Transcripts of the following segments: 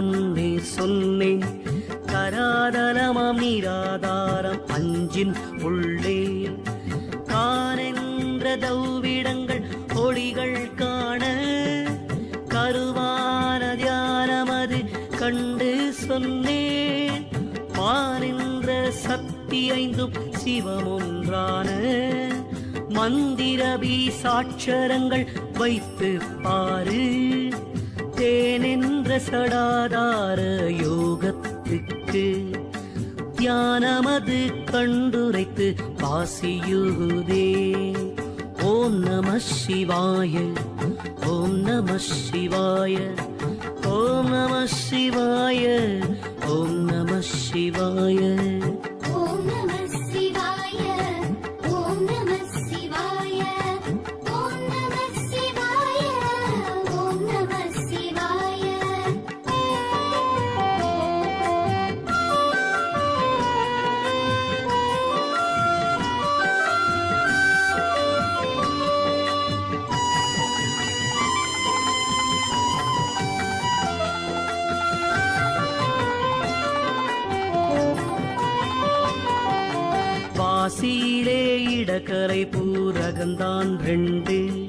முன்னே சொன்னேன் கராதரமாம் நீராதாரம் அஞ்சின் உள்ளே. காரென்ற தௌவிடங்கள் ஒளிகள் காண கருவான தியானமது கண்டு சொன்னேன். பானின்ற சக்தி ஐந்தும் சிவமொன்றான மந்திர சாட்சரங்கள் வைத்து பாரு. தேனென்ற சடாதார யோகத்துக்கு தியானமது கண்டுரைத்து பாசியுகுதே ஓம் நம சிவாய ஓம் நம சிவாய ஓம் நம சிவாய ஓம் நம சிவாய. ஓம் நம காசியிலே இடக்கரை பூரகந்தான் ரெண்டு.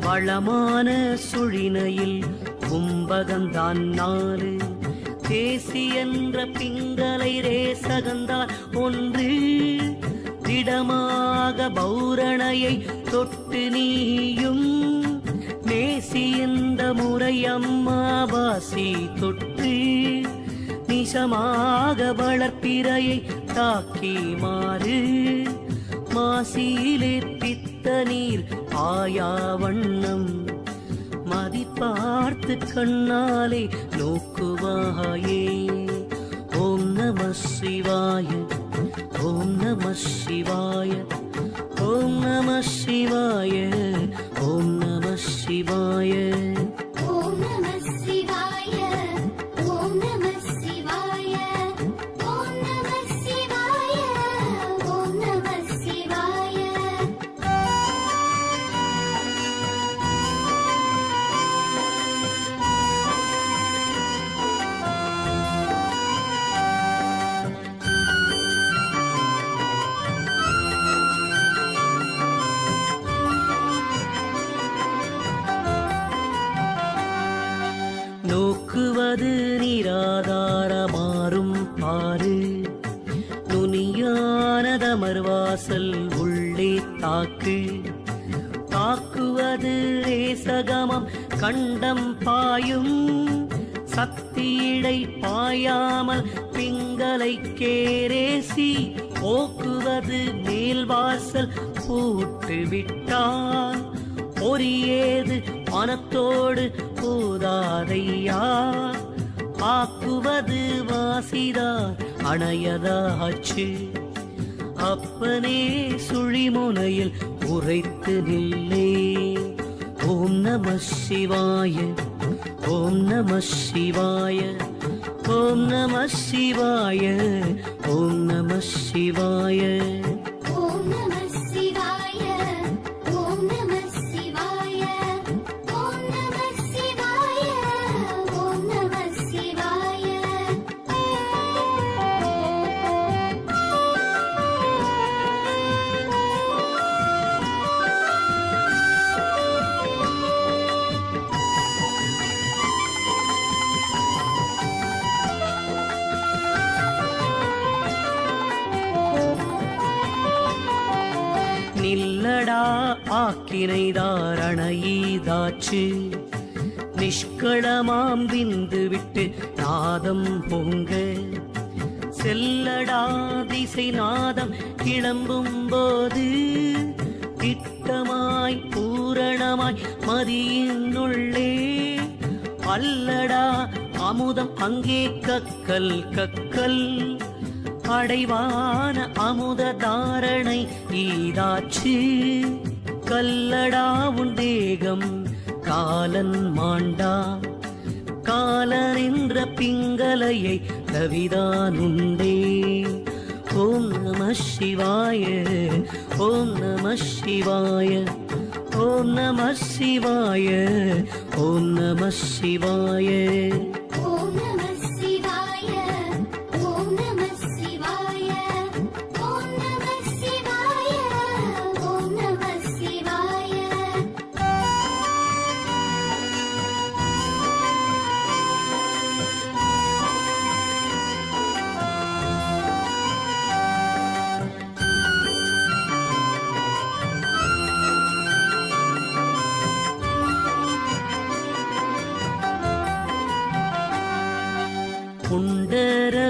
வளமான சுழினையில் கும்பகந்தான் நாலு. தேசி என்ற பிங்களை ரேசகந்தான் ஒன்று. திடமாக பௌரணையை தொட்டு நீயும். நேசி இந்த முறை அம்மாவாசி தொட்டு நிசமாக வளர்ப்பிறையை தாக்கி மாறு. மாசியிலே பித்த நீர் ஆயா வண்ணம். மதிப்பார்த்து கண்ணாலே நோக்குவாயே. ஓம் நம சிவாய ஓம் நம சிவாய ஓம் நம நோக்குவது நிராதாரமாறும் பாரு. நுனியானதமர்வாசல் உள்ளே தாக்கு. தாக்குவது ரேசகமம் கண்டம் பாயும். சக்தியிடை பாயாமல் பிங்களை கேரேசி. போக்குவது மேல்வாசல் பூட்டு விட்டான் பொறியேது மனத்தோடு போதாதையா? ஆக்குவது வாசிதார் அணையதாச்சு. அப்பனே சுழிமுனையில் உரைத்து நில்லே. ஓம் நம சிவாய ஓம் நம சிவாய ஓம் நம சிவாய ஓம் நம சிவாய. ஆக்கினைதாரணீதாச்சு நிஷ்களமாம் விந்து விட்டு நாதம் பொங்க. செல்லடா திசை நாதம் கிளம்பும் போது திட்டமாய் பூரணமாய் மதியினுள்ளே. அல்லடா அமுதம் அங்கே கக்கல் கக்கல். அடைவான அமுத தாரணை ஈதாச்சு. கல்லடா உன் தேகம் காலன் மாண்டா. காலனின்ற பிங்கலையை கவிதானுண்டே ஓம் நம சிவாய ஓம் நம சிவாய ஓம் நம சிவாய ஓம் நம சிவாய.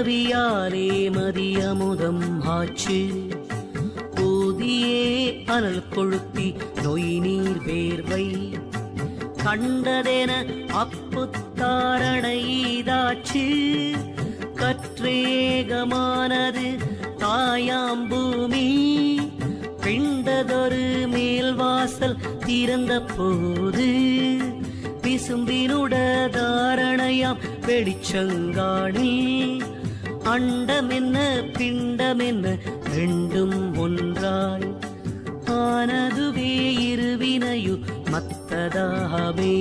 புண்டரவியாலே மதியமுதம் ஆச்சு. ஊதியே அனல் கொழுத்தி நொய் நீர் வேர்வை. கண்டதென அப்புத்தாரணைதாச்சு. கற்றேகமானது தாயாம் பூமி. பிண்டதொரு மேல்வாசல் திறந்த போது விசும்பினுட தாரணையாம் வெளிச்சங்காணி அண்டமென்ன பிண்டமென்ன ரெண்டும் ஒன்றாய். ஆனதுவே இருவினையு மத்ததாகவே.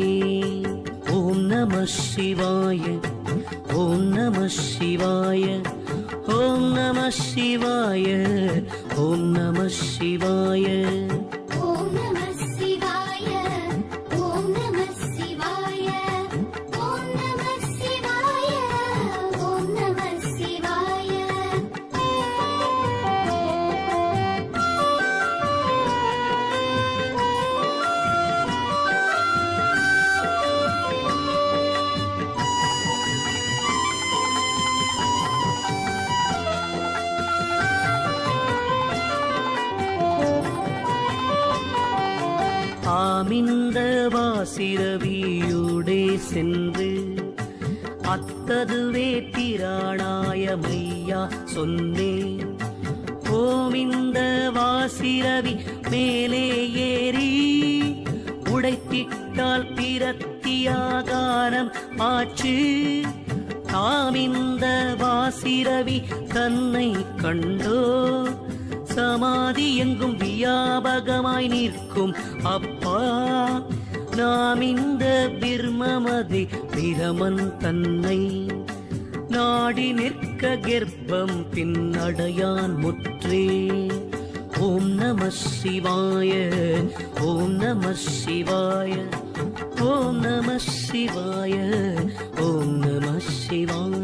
ஓம் நம சிவாய ஓம் நம சிவாய ஓம் நம சிவாய ஓம் நம சிவாய. வாசிரவியூடே சென்று அத்ததுவே திராணாய மையா சொன்னேன் கோவிந்த வாசிரவி மேலே ஏறி உடைத்திட்டால் பிரத்தியாகாரம் ஆச்சு. தாமிந்த வாசிரவி தன்னை கண்டோ. சமாதி எங்கும் வியாபகமாய் நிற்கும் அப்பா. நாம் இந்த பிர்மமதி பிரமன் தன்னை நாடி நிற்க கர்ப்பம் பின்னடையான் முற்றே. ஓம் நம சிவாய ஓம் நம சிவாய ஓம் நம சிவாய ஓம் நம சிவாய.